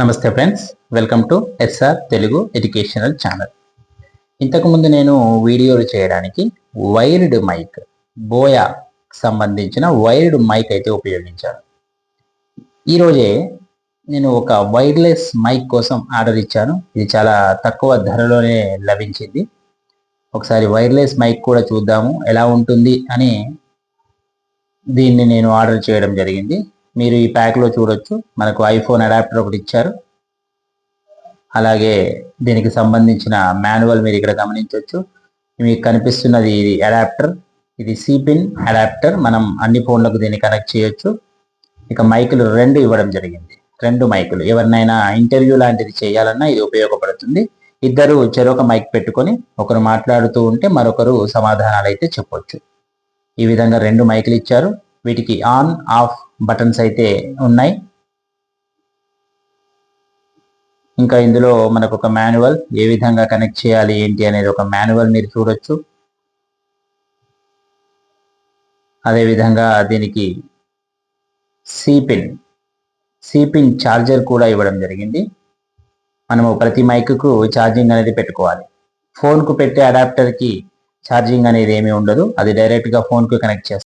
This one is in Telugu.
నమస్తే friends welcome to SR Telugu educational channel. ఇంతకుముందు నేను వీడియోలు చేయడానికి వైర్డ్ మైక్ బోయా సంబంధించిన వైర్డ్ మైక్ అయితే ఉపయోగించాను. ఈరోజే నేను ఒక వైర్లెస్ మైక్ కోసం ఆర్డర్ ఇచ్చాను. ఇది చాలా తక్కువ ధరలోనే లభించింది. ఒకసారి వైర్లెస్ మైక్ కూడా చూద్దాము ఎలా ఉంటుంది అని దీన్ని నేను ఆర్డర్ చేయడం జరిగింది. మీరు ఈ ప్యాక్లో చూడొచ్చు. మనకు ఐఫోన్ అడాప్టర్ ఒకటి ఇచ్చారు. అలాగే దీనికి సంబంధించిన మాన్యువల్ మీరు ఇక్కడ గమనించవచ్చు మీకు కనిపిస్తున్నది ఇది అడాప్టర్ ఇది సిపిన్ అడాప్టర్ మనం అన్ని ఫోన్లకు దీన్ని కనెక్ట్ చేయొచ్చు. ఇక మైకులు రెండు ఇవ్వడం జరిగింది. రెండు మైకులు. ఎవరినైనా ఇంటర్వ్యూ లాంటిది చేయాలన్నా ఇది ఉపయోగపడుతుంది. ఇద్దరు చెరొక మైక్ పెట్టుకొని ఒకరు మాట్లాడుతూ ఉంటే మరొకరు సమాధానాలు అయితే చెప్పొచ్చు. ఈ విధంగా రెండు మైకులు ఇచ్చారు. వీటికి ఆన్ ఆఫ్ బటన్స్ అయితే ఉన్నాయి. ఇంకా ఇందులో మనకు ఒక మాన్యువల్ ఏ విధంగా కనెక్ట్ చేయాలి ఏంటి అనేది ఒక మాన్యువల్ మీరు చూడొచ్చు. అదేవిధంగా దీనికి సిపిన్ సిపిన్ ఛార్జర్ కూడా ఇవ్వడం జరిగింది. మనము ప్రతి మైక్కు ఛార్జింగ్ అనేది పెట్టుకోవాలి. ఫోన్కు పెట్టే అడాప్టర్కి ఛార్జింగ్ అనేది ఏమీ ఉండదు. అది డైరెక్ట్గా ఫోన్కు కనెక్ట్ చేస్తాం